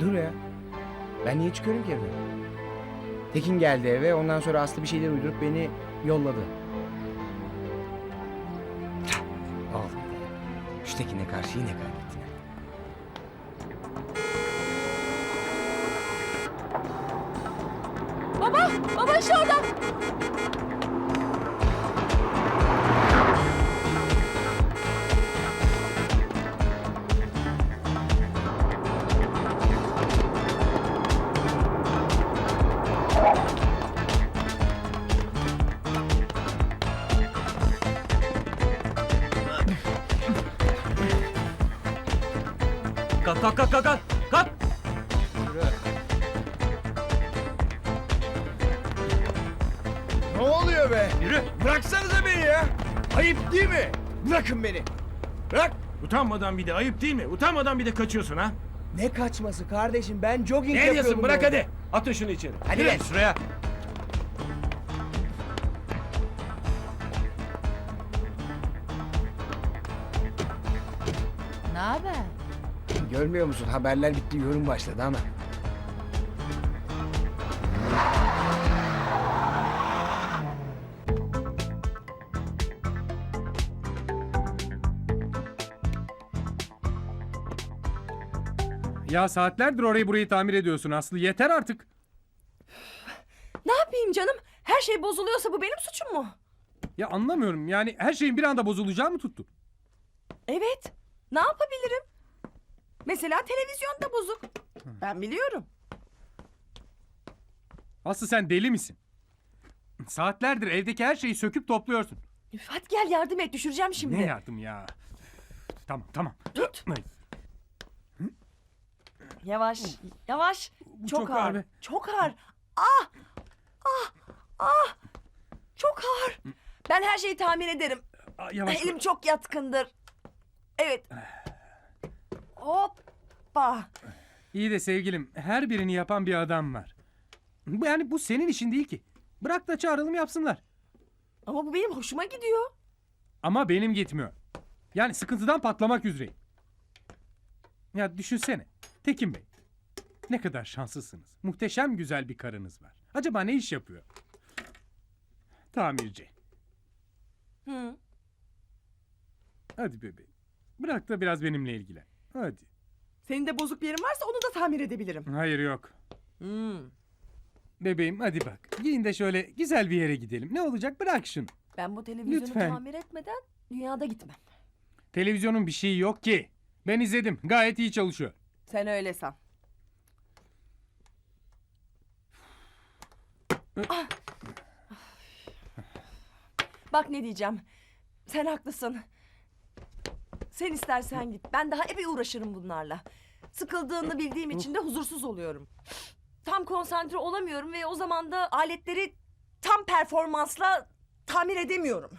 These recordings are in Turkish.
Dur ya. Ben niye çıkıyorum ki evden? Tekin geldi eve ondan sonra Aslı bir şeyler uydurup beni yolladı. Oğlum Şu Tekin'e karşı yine kaybettin. Baba, işte orada. Kalk kalk kalk kalk kalk. Kalk. Ne oluyor be? Yürü. Bıraksanıza beni ya. Ayıp değil mi? Bırakın beni. Bırak. Utanmadan bir de ayıp değil mi? Utanmadan bir de kaçıyorsun ha? Ne kaçması kardeşim ben jogging Ne yapıyorum. diyorsun? Bırak orada. hadi. Atın şunu içeri. Hadi Yürü lan. şuraya. Ne haber? Görmüyor musun? Haberler bitti, yorum başladı ama. Ya saatlerdir orayı burayı tamir ediyorsun Aslı. Yeter artık. Ne yapayım canım? Her şey bozuluyorsa bu benim suçum mu? Ya anlamıyorum. Yani her şeyin bir anda bozulacağı mı tuttu? Evet. Ne yapabilirim? Mesela televizyon da bozuk. Ben biliyorum. Aslı sen deli misin? Saatlerdir evdeki her şeyi söküp topluyorsun. Üf, hadi gel yardım et düşüreceğim şimdi. Ne yardım ya? Tamam tamam. Tut. Ay, Yavaş. Yavaş. çok, çok ağır. ağır be. Çok ağır. Ah! Ah! Ah! Çok ağır. Ben her şeyi tamir ederim. Aa, Yavaş. Elim çok yatkındır. Evet. Hoppa. İyi de sevgilim her birini yapan bir adam var. Bu- Yani bu senin işin değil ki. Bırak da çağıralım yapsınlar. Ama bu benim hoşuma gidiyor. Ama benim gitmiyor. Yani sıkıntıdan patlamak üzereyim. Ya düşünsene. Tekin Bey. Ne kadar şanslısınız. Muhteşem güzel bir karınız var. Acaba ne iş yapıyor? Tamirci. Hı. Hadi bebeğim. Bırak da biraz benimle ilgilen. Hadi. Senin de bozuk bir yerin varsa onu da tamir edebilirim. Hayır yok. Hmm. Bebeğim hadi bak. Giyin de şöyle güzel bir yere gidelim. Ne olacak bırak şunu. Ben bu televizyonu Lütfen. tamir etmeden dünyada gitmem. Televizyonun bir şeyi yok ki. Ben izledim. Gayet iyi çalışıyor. Sen öyle san. Ah. Bak ne diyeceğim. Sen haklısın. Sen istersen git. Ben daha epey uğraşırım bunlarla. Sıkıldığını bildiğim için de huzursuz oluyorum. Tam konsantre olamıyorum ve o zaman da aletleri tam performansla tamir edemiyorum.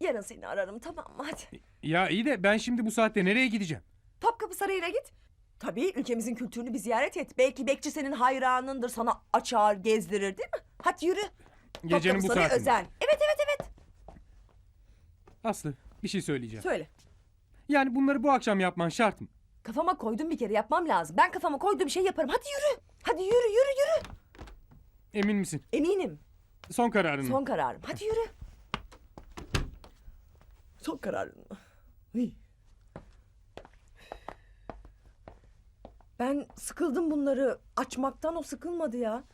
Yarın seni ararım tamam mı hadi. Ya iyi de ben şimdi bu saatte nereye gideceğim? Topkapı Sarayı'na git. Tabii ülkemizin kültürünü bir ziyaret et. Belki bekçi senin hayranındır sana açar gezdirir değil mi? Hadi yürü. Gecenin bu saatinde. özel. Evet evet evet. Aslı bir şey söyleyeceğim. Söyle. Yani bunları bu akşam yapman şart mı? Kafama koydum bir kere yapmam lazım. Ben kafama koyduğum şey yaparım. Hadi yürü. Hadi yürü yürü yürü. Emin misin? Eminim. Son kararın mı? Son kararım. Hadi yürü. Son kararın mı? Hıy. Ben sıkıldım bunları açmaktan o sıkılmadı ya.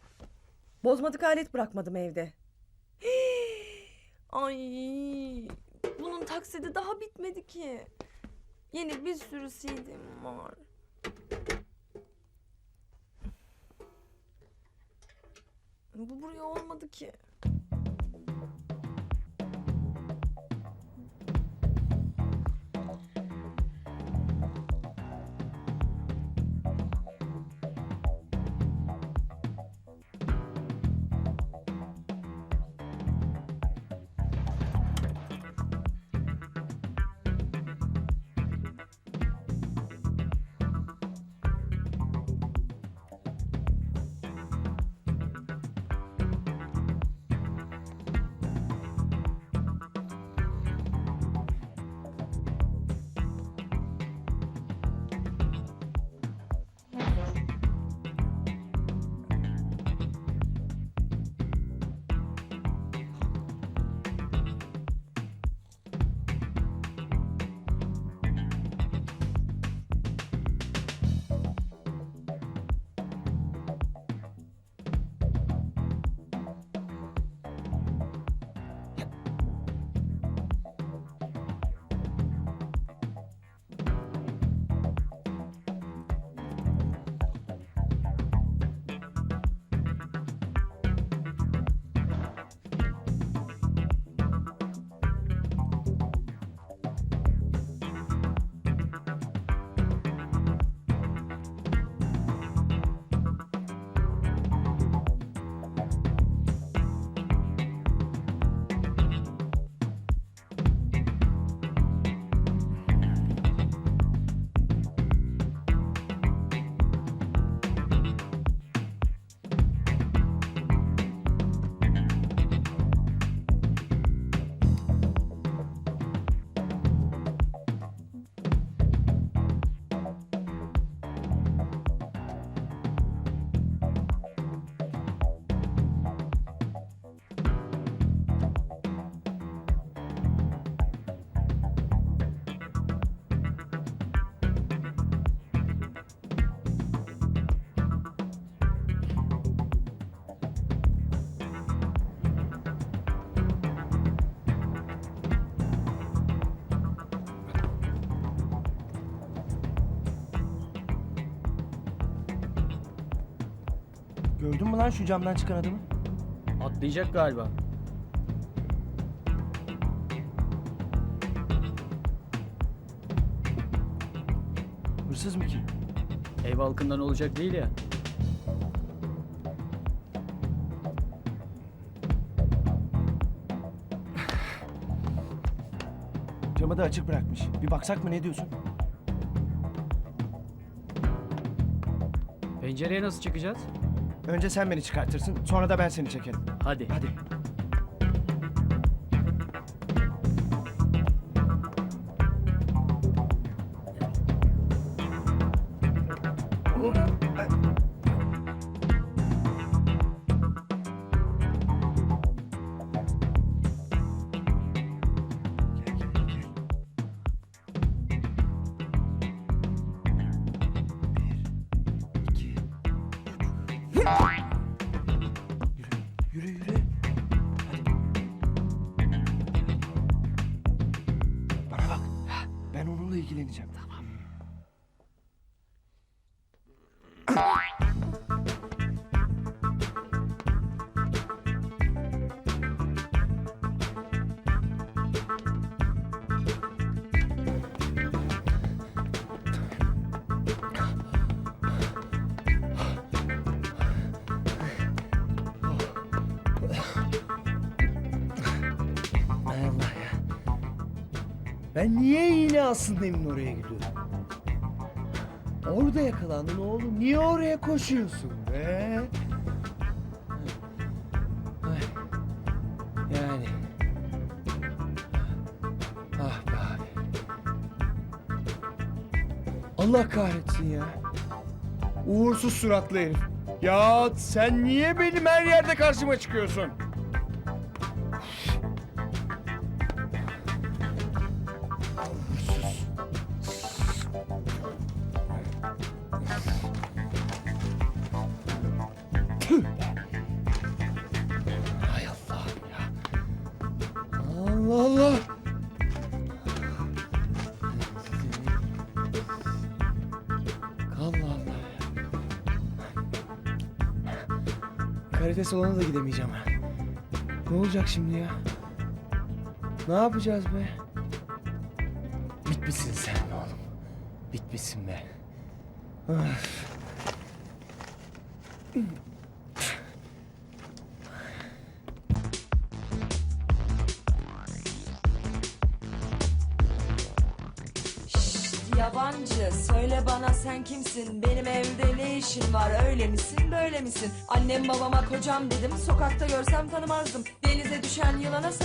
Bozmadık alet bırakmadım evde. Ay, bunun taksidi daha bitmedi ki. Yeni bir sürü CD'm var. Bu buraya olmadı ki. Gördün mü lan şu camdan çıkan adamı? Atlayacak galiba. Hırsız mı ki? Ev halkından olacak değil ya. Camı da açık bırakmış. Bir baksak mı ne diyorsun? Pencereye nasıl çıkacağız? Önce sen beni çıkartırsın, sonra da ben seni çekerim. Hadi. Hadi. Yürü Yeah! Ben niye yine aslında emin oraya gidiyorum? Orada yakalandın oğlum. Niye oraya koşuyorsun be? Yani. Ah be abi. Allah kahretsin ya. Uğursuz suratlı herif. Ya sen niye benim her yerde karşıma çıkıyorsun? Hay Allah ya. Allah Allah. Allah Allah. Karate salonuna da gidemeyeceğim. Ne olacak şimdi ya? Ne yapacağız be? Bitmişsin sen oğlum. Bitmişsin be. Öf. Yabancı söyle bana sen kimsin benim evde ne işin var öyle misin böyle misin annem babama kocam dedim sokakta görsem tanımazdım denize düşen yılana sarıl